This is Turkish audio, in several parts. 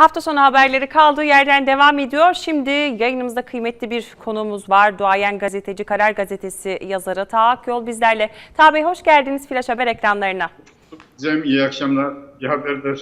Hafta sonu haberleri kaldığı yerden devam ediyor. Şimdi yayınımızda kıymetli bir konuğumuz var. Duayen gazeteci, Karar Gazetesi yazarı Taha Akyol bizlerle. Taha Bey hoş geldiniz Flash Haber ekranlarına. Cem iyi akşamlar, iyi haberler.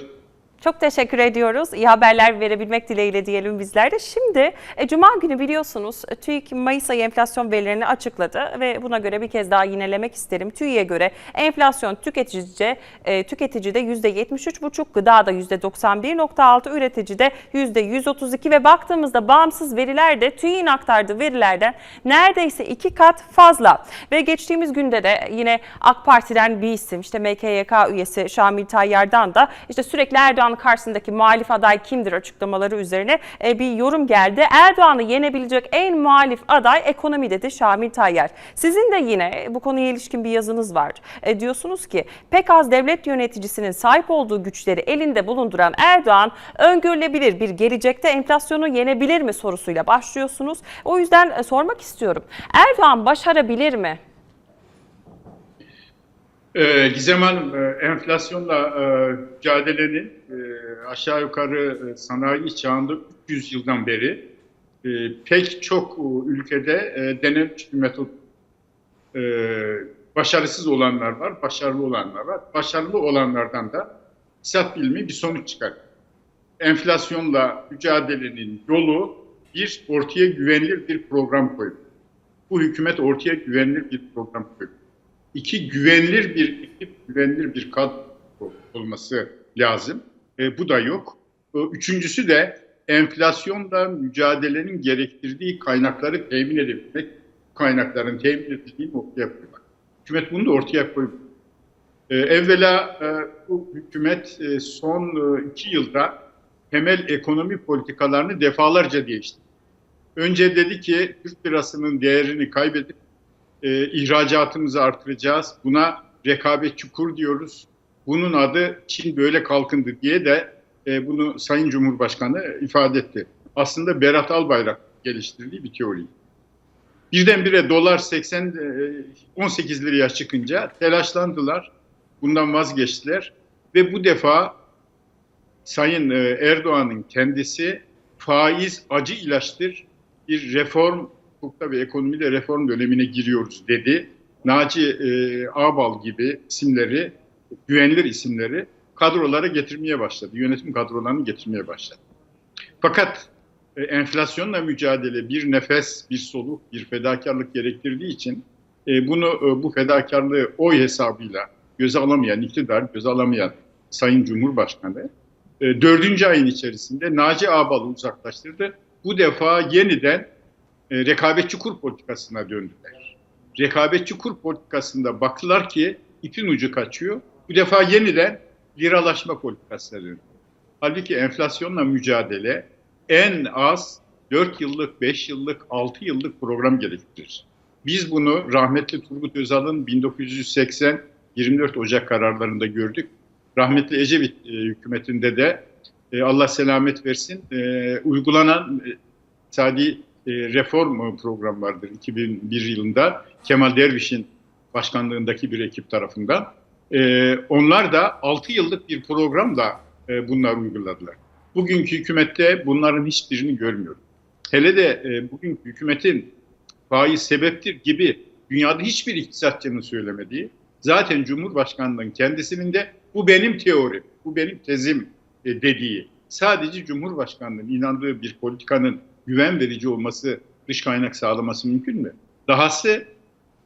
Çok teşekkür ediyoruz. İyi haberler verebilmek dileğiyle diyelim bizler de. Şimdi e, Cuma günü biliyorsunuz e, TÜİK Mayıs ayı enflasyon verilerini açıkladı ve buna göre bir kez daha yinelemek isterim. TÜİK'e göre enflasyon tüketici, e, tüketicide %73,5, gıdada %91,6, üreticide %132 ve baktığımızda bağımsız verilerde TÜİK'in aktardığı verilerden neredeyse iki kat fazla. Ve geçtiğimiz günde de yine AK Parti'den bir isim işte MKYK üyesi Şamil Tayyar'dan da işte sürekli Erdoğan'ın karşısındaki muhalif aday kimdir açıklamaları üzerine e, bir yorum geldi. Erdoğan'ı yenebilecek en muhalif aday ekonomi dedi Şamil Tayyar. Sizin de yine bu konuya ilişkin bir yazınız var. E, diyorsunuz ki pek az devlet yöneticisinin sahip olduğu güçleri elinde bulunduran Erdoğan öngörülebilir bir gelecekte enflasyonu yenebilir mi sorusuyla başlıyorsunuz. O yüzden e, sormak istiyorum. Erdoğan başarabilir mi? Ee, Gizem Hanım, e, enflasyonla e, mücadelenin e, aşağı yukarı e, sanayi çağında 300 yıldan beri e, pek çok e, ülkede e, bir metot. E, başarısız olanlar var, başarılı olanlar var. Başarılı olanlardan da iktisat bilimi bir sonuç çıkar. Enflasyonla mücadelenin yolu bir ortaya güvenilir bir program koyuyor. Bu hükümet ortaya güvenilir bir program koyuyor. İki güvenilir bir ekip, güvenilir bir kadro olması lazım. E, bu da yok. E, üçüncüsü de enflasyonla mücadelenin gerektirdiği kaynakları temin edebilmek, kaynakların temin edildiğini ortaya koymak. Hükümet bunu da ortaya koyuyor. E, evvela e, bu hükümet e, son e, iki yılda temel ekonomi politikalarını defalarca değiştirdi. Önce dedi ki Türk lirasının değerini kaybedip e, ihracatımızı artıracağız. Buna rekabetçi kur diyoruz. Bunun adı Çin böyle kalkındı diye de e, bunu Sayın Cumhurbaşkanı ifade etti. Aslında Berat Albayrak geliştirdiği bir teori. Birdenbire dolar 80 e, 18 liraya çıkınca telaşlandılar. Bundan vazgeçtiler ve bu defa Sayın e, Erdoğan'ın kendisi faiz acı ilaçtır. Bir reform hukukta ve ekonomide reform dönemine giriyoruz dedi. Naci e, Ağbal gibi isimleri, güvenilir isimleri kadrolara getirmeye başladı. Yönetim kadrolarını getirmeye başladı. Fakat e, enflasyonla mücadele bir nefes, bir soluk, bir fedakarlık gerektirdiği için e, bunu e, bu fedakarlığı oy hesabıyla göze alamayan, iktidar göze alamayan Sayın Cumhurbaşkanı e, dördüncü ayın içerisinde Naci Ağbal'ı uzaklaştırdı. Bu defa yeniden e, rekabetçi kur politikasına döndüler. Rekabetçi kur politikasında baktılar ki ipin ucu kaçıyor. Bu defa yeniden liralaşma politikasına döndü. Halbuki enflasyonla mücadele en az 4 yıllık, 5 yıllık, 6 yıllık program gerektirir. Biz bunu rahmetli Turgut Özal'ın 1980 24 Ocak kararlarında gördük. Rahmetli Ecevit e, hükümetinde de e, Allah selamet versin e, uygulanan e, e, reform programı vardır 2001 yılında Kemal Derviş'in başkanlığındaki bir ekip tarafından. E, onlar da 6 yıllık bir programla e, bunları uyguladılar. Bugünkü hükümette bunların hiçbirini görmüyorum. Hele de e, bugünkü hükümetin faiz sebeptir gibi dünyada hiçbir iktisatçının söylemediği, zaten Cumhurbaşkanlığının kendisinin de bu benim teorim, bu benim tezim e, dediği, sadece Cumhurbaşkanlığının inandığı bir politikanın güven verici olması, dış kaynak sağlaması mümkün mü? Dahası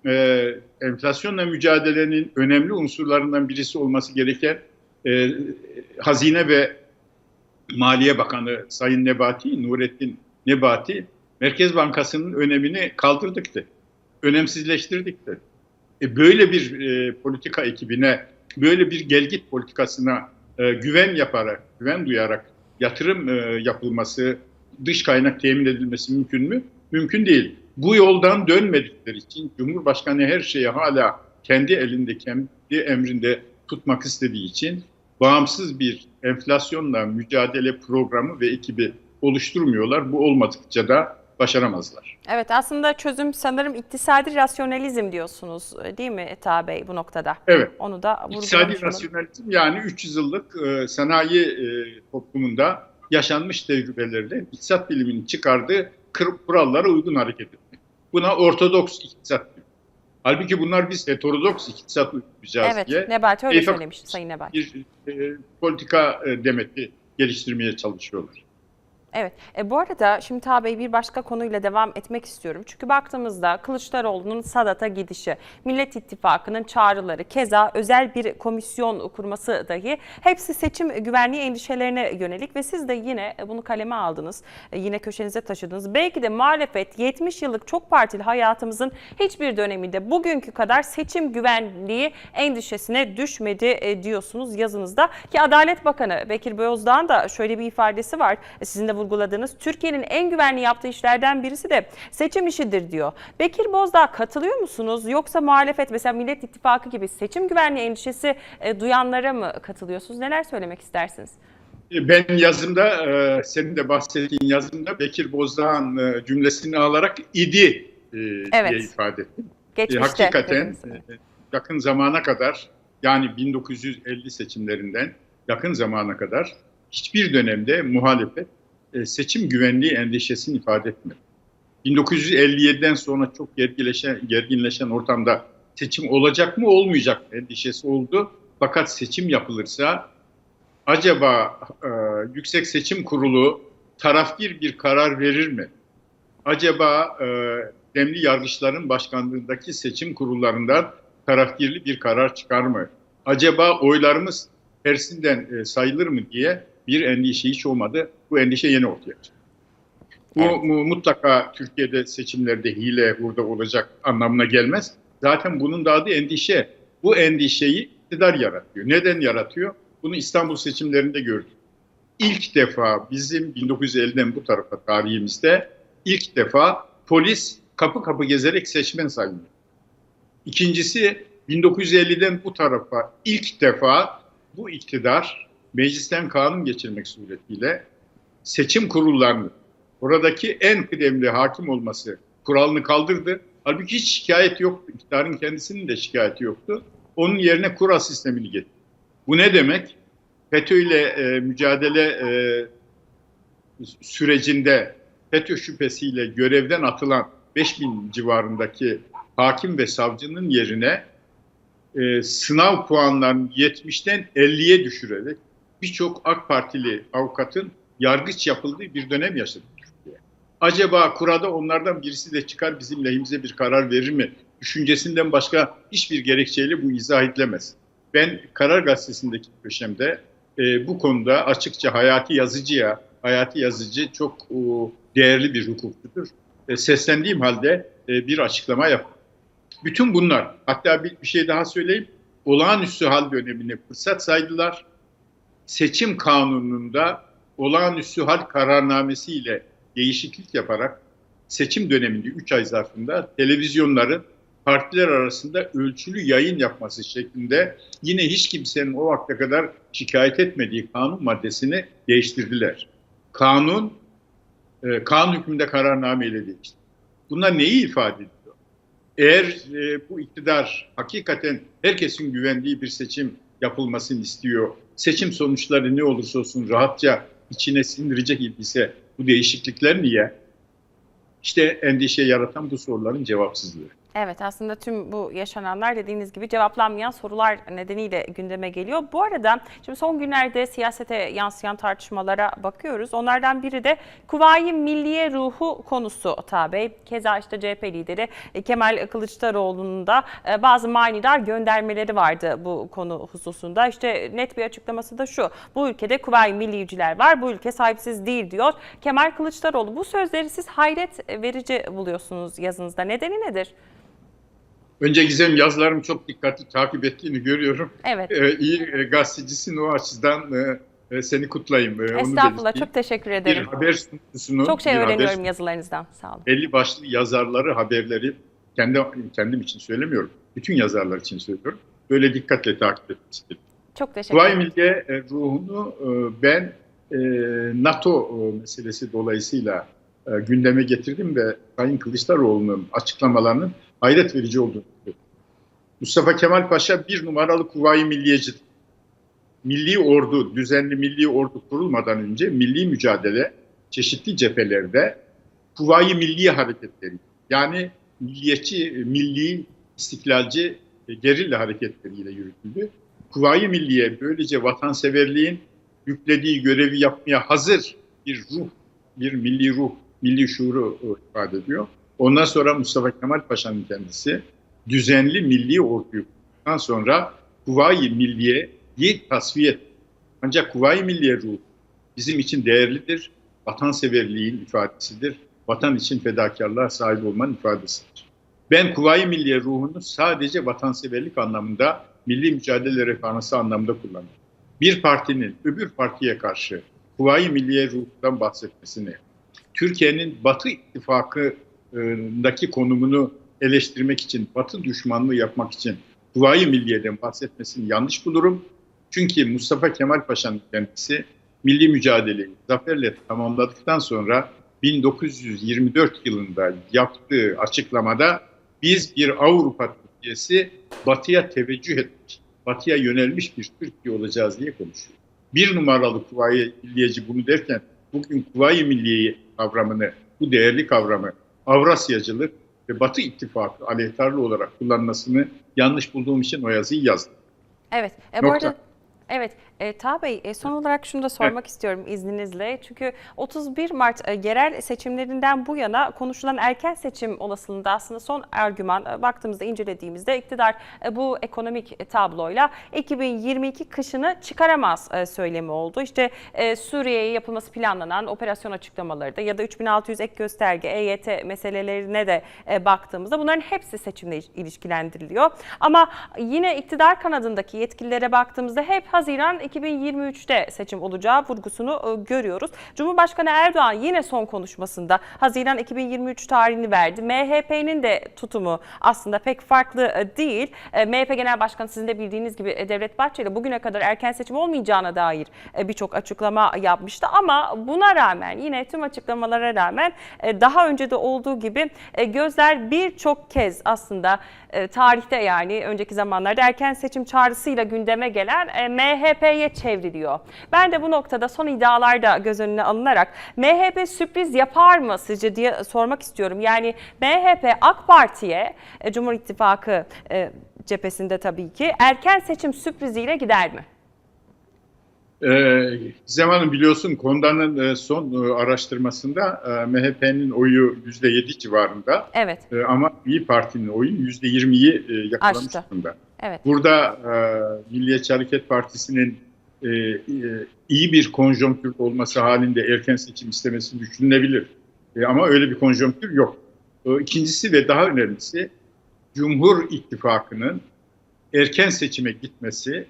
e, enflasyonla mücadelenin önemli unsurlarından birisi olması gereken e, Hazine ve Maliye Bakanı Sayın Nebati, Nurettin Nebati, Merkez Bankası'nın önemini kaldırdıktı, önemsizleştirdikti. E, böyle bir e, politika ekibine, böyle bir gelgit politikasına e, güven yaparak, güven duyarak yatırım e, yapılması, dış kaynak temin edilmesi mümkün mü? Mümkün değil. Bu yoldan dönmedikleri için Cumhurbaşkanı her şeyi hala kendi elinde, kendi emrinde tutmak istediği için bağımsız bir enflasyonla mücadele programı ve ekibi oluşturmuyorlar. Bu olmadıkça da başaramazlar. Evet aslında çözüm sanırım iktisadi rasyonalizm diyorsunuz değil mi Taha Bey bu noktada? Evet. Onu da İktisadi rasyonalizm yani 300 yıllık e, sanayi e, toplumunda yaşanmış tecrübelerle iktisat biliminin çıkardığı kurallara uygun hareket etmek. Buna ortodoks iktisat diyor. Halbuki bunlar biz heterodoks iktisat uygulayacağız Evet, diye Nebati öyle Keyfe- söylemişti Sayın Nebati. bir e, politika e, demeti geliştirmeye çalışıyorlar. Evet. E, bu arada şimdi Bey bir başka konuyla devam etmek istiyorum. Çünkü baktığımızda Kılıçdaroğlu'nun Sadat'a gidişi, Millet İttifakı'nın çağrıları, keza özel bir komisyon kurması dahi hepsi seçim güvenliği endişelerine yönelik ve siz de yine bunu kaleme aldınız. E, yine köşenize taşıdınız. Belki de muhalefet 70 yıllık çok partili hayatımızın hiçbir döneminde bugünkü kadar seçim güvenliği endişesine düşmedi e, diyorsunuz yazınızda. Ki Adalet Bakanı Bekir Bozdağ'ın da şöyle bir ifadesi var. E, Sizin de vurguladığınız Türkiye'nin en güvenli yaptığı işlerden birisi de seçim işidir diyor. Bekir Bozdağ katılıyor musunuz? Yoksa muhalefet mesela Millet İttifakı gibi seçim güvenliği endişesi e, duyanlara mı katılıyorsunuz? Neler söylemek istersiniz? E, Ben yazımda, e, senin de bahsettiğin yazımda Bekir Bozdağ'ın e, cümlesini alarak idi e, Evet. diye ifade ettim. E, Geçmişte. hakikaten dediniz. e, yakın zamana kadar yani 1950 seçimlerinden yakın zamana kadar hiçbir dönemde muhalefet e, seçim güvenliği endişesini ifade etmedi. 1957'den sonra çok gerginleşen, gerginleşen ortamda seçim olacak mı olmayacak mı endişesi oldu. Fakat seçim yapılırsa acaba e, Yüksek Seçim Kurulu tarafgir bir karar verir mi? Acaba e, demli yargıçların başkanlığındaki seçim kurullarından tarafgirli bir karar çıkar mı? Acaba oylarımız tersinden e, sayılır mı diye bir endişe hiç olmadı. Bu endişe yeni ortaya çıktı. Bu Evet. mu- mutlaka Türkiye'de seçimlerde hile burada olacak anlamına gelmez. Zaten bunun da adı endişe. Bu endişeyi iktidar yaratıyor. Neden yaratıyor? Bunu İstanbul seçimlerinde gördük. İlk defa bizim 1950'den bu tarafa tarihimizde ilk defa polis kapı kapı gezerek seçmen sayılıyor. İkincisi 1950'den bu tarafa ilk defa bu iktidar meclisten kanun geçirmek suretiyle seçim kurullarını oradaki en kıdemli hakim olması kuralını kaldırdı. Halbuki hiç şikayet yoktu. İktidarın kendisinin de şikayeti yoktu. Onun yerine kura sistemini getirdi. Bu ne demek? FETÖ ile e, mücadele e, sürecinde FETÖ şüphesiyle görevden atılan 5000 civarındaki hakim ve savcının yerine e, sınav puanlarını 70'ten 50'ye düşürerek birçok AK Partili avukatın yargıç yapıldığı bir dönem yaşadı Türkiye. Acaba kurada onlardan birisi de çıkar bizim lehimize bir karar verir mi? Düşüncesinden başka hiçbir gerekçeyle bu izah edilemez. Ben Karar Gazetesi'ndeki köşemde e, bu konuda açıkça Hayati Yazıcı'ya, Hayati Yazıcı çok o, değerli bir hukukçudur. E, seslendiğim halde e, bir açıklama yaptım. Bütün bunlar, hatta bir, bir şey daha söyleyeyim, olağanüstü hal dönemini fırsat saydılar. Seçim kanununda olağanüstü hal kararnamesiyle değişiklik yaparak seçim döneminde 3 ay zarfında televizyonların partiler arasında ölçülü yayın yapması şeklinde yine hiç kimsenin o vakte kadar şikayet etmediği kanun maddesini değiştirdiler. Kanun, e, kanun hükmünde kararname ile değişti. Bunlar neyi ifade ediyor? Eğer e, bu iktidar hakikaten herkesin güvendiği bir seçim yapılmasını istiyor, seçim sonuçları ne olursa olsun rahatça içine sindirecek idiyse bu değişiklikler niye? İşte endişe yaratan bu soruların cevapsızlığı. Evet aslında tüm bu yaşananlar dediğiniz gibi cevaplanmayan sorular nedeniyle gündeme geliyor. Bu arada şimdi son günlerde siyasete yansıyan tartışmalara bakıyoruz. Onlardan biri de Kuvayi Milliye ruhu konusu Bey. Keza işte CHP lideri Kemal Kılıçdaroğlu'nun da e, bazı manidar göndermeleri vardı bu konu hususunda. İşte net bir açıklaması da şu. Bu ülkede Kuvayi Milliyiciler var. Bu ülke sahipsiz değil diyor. Kemal Kılıçdaroğlu bu sözleri siz hayret verici buluyorsunuz yazınızda. Nedeni nedir? Önce Gizem yazılarımı çok dikkatli takip ettiğini görüyorum. Evet. Ee, iyi e, gazetecisin o açıdan e, e, seni kutlayayım. E, Estağfurullah çok teşekkür bir ederim. haber sunucusunu, Çok şey bir haber öğreniyorum yazılarınızdan. Sağ olun. belli başlı yazarları, haberleri kendi kendim için söylemiyorum. Bütün yazarlar için söylüyorum. Böyle dikkatle takip etmesi. Çok teşekkür ederim. Milliye e, ruhunu e, ben NATO meselesi dolayısıyla e, gündeme getirdim ve Sayın Kılıçdaroğlu'nun açıklamalarının hayret verici olduğunu. Mustafa Kemal Paşa bir numaralı Kuvayi Milliyecidir. milli ordu, düzenli milli ordu kurulmadan önce milli mücadele çeşitli cephelerde Kuvayi Milli Hareketleri yani milliyetçi, milli, istiklalci e, gerilla hareketleriyle yürütüldü. Kuvayi Milliye böylece vatanseverliğin yüklediği görevi yapmaya hazır bir ruh, bir milli ruh, milli şuuru ifade ediyor. Ondan sonra Mustafa Kemal Paşa'nın kendisi düzenli milli orduyu kurduktan sonra Kuvayi Milliye'yi tasfiye etti. Ancak Kuvayi Milliye ruhu bizim için değerlidir. Vatanseverliğin ifadesidir. Vatan için fedakarlığa sahip olmanın ifadesidir. Ben Kuvayi Milliye ruhunu sadece vatanseverlik anlamında, milli mücadele referansı anlamında kullanıyorum. Bir partinin öbür partiye karşı Kuvayi Milliye ruhundan bahsetmesini, Türkiye'nin Batı ittifakındaki konumunu eleştirmek için, Batı düşmanlığı yapmak için Kuvayi Milliye'den bahsetmesini yanlış bulurum. Çünkü Mustafa Kemal Paşa'nın kendisi milli mücadeleyi zaferle tamamladıktan sonra 1924 yılında yaptığı açıklamada biz bir Avrupa Türkiye'si batıya teveccüh etmiş, batıya yönelmiş bir Türkiye olacağız diye konuşuyor. Bir numaralı Kuvayi Milliyeci bunu derken bugün Kuvayi Milliye kavramını, bu değerli kavramı Avrasyacılık ve Batı İttifakı aleyhtarlı olarak kullanmasını yanlış bulduğum için o yazıyı yazdım. Evet. E, bu arada Evet, e, Taha Bey e, son olarak şunu da sormak istiyorum izninizle. Çünkü 31 Mart e, yerel seçimlerinden bu yana konuşulan erken seçim olasılığında aslında son argüman e, baktığımızda incelediğimizde iktidar e, bu ekonomik e, tabloyla 2022 kışını çıkaramaz e, söylemi oldu. İşte e, Suriye'ye yapılması planlanan operasyon açıklamaları da ya da 3600 ek gösterge, EYT meselelerine de e, baktığımızda bunların hepsi seçimle il- ilişkilendiriliyor. Ama yine iktidar kanadındaki yetkililere baktığımızda hep Haziran 2023'te seçim olacağı vurgusunu e, görüyoruz. Cumhurbaşkanı Erdoğan yine son konuşmasında Haziran 2023 tarihini verdi. MHP'nin de tutumu aslında pek farklı e, değil. E, MHP Genel Başkanı sizin de bildiğiniz gibi Devlet Bahçeli bugüne kadar erken seçim olmayacağına dair birçok açıklama yapmıştı. Ama buna rağmen yine tüm açıklamalara rağmen daha önce de olduğu gibi gözler birçok kez aslında e, tarihte yani önceki zamanlarda erken seçim çağrısıyla gündeme gelen e, MHP'ye çevriliyor. Ben de bu noktada son iddialar da göz önüne alınarak MHP sürpriz yapar mı sizce diye sormak istiyorum. Yani MHP AK Parti'ye e, Cumhur İttifakı e, cephesinde tabii ki erken seçim sürpriziyle gider mi? Ee, Gizem Hanım biliyorsun Konda'nın e, son e, araştırmasında e, MHP'nin oyu %7 civarında Evet, e, ama İyi Parti'nin oyu %20'yi e, yakalamış Aştı. durumda. evet. Burada e, Milliyetçi Hareket Partisi'nin e, e, iyi bir konjonktür olması halinde erken seçim istemesi düşünülebilir. E, ama öyle bir konjonktür yok. E, ikincisi ve daha önemlisi Cumhur İttifakı'nın erken seçime gitmesi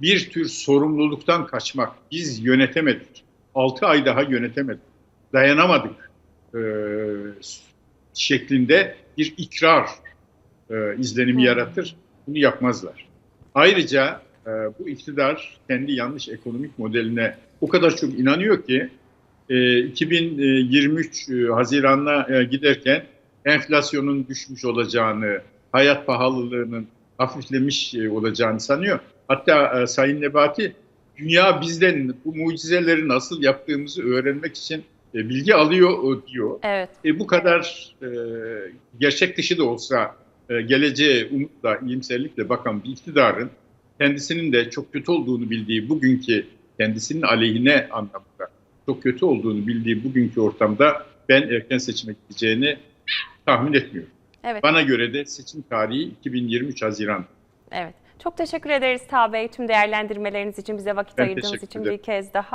bir tür sorumluluktan kaçmak. Biz yönetemedik. 6 ay daha yönetemedik. Dayanamadık e, şeklinde bir ikrar e, izlenimi yaratır. Bunu yapmazlar. Ayrıca e, bu iktidar kendi yanlış ekonomik modeline o kadar çok inanıyor ki e, 2023 e, Haziran'la e, giderken enflasyonun düşmüş olacağını, hayat pahalılığının hafiflemiş e, olacağını sanıyor. Hatta e, Sayın Nebati dünya bizden bu mucizeleri nasıl yaptığımızı öğrenmek için e, bilgi alıyor e, diyor. Evet. E, bu kadar e, gerçek dışı da olsa e, geleceğe umutla, iyimserlikle bakan bir iktidarın kendisinin de çok kötü olduğunu bildiği bugünkü kendisinin aleyhine anlamda çok kötü olduğunu bildiği bugünkü ortamda ben erken seçime gideceğini tahmin etmiyorum. Evet. Bana göre de seçim tarihi 2023 Haziran. Evet. Çok teşekkür ederiz Taha Bey tüm değerlendirmeleriniz için bize vakit Ben ayırdığınız için bir kez daha.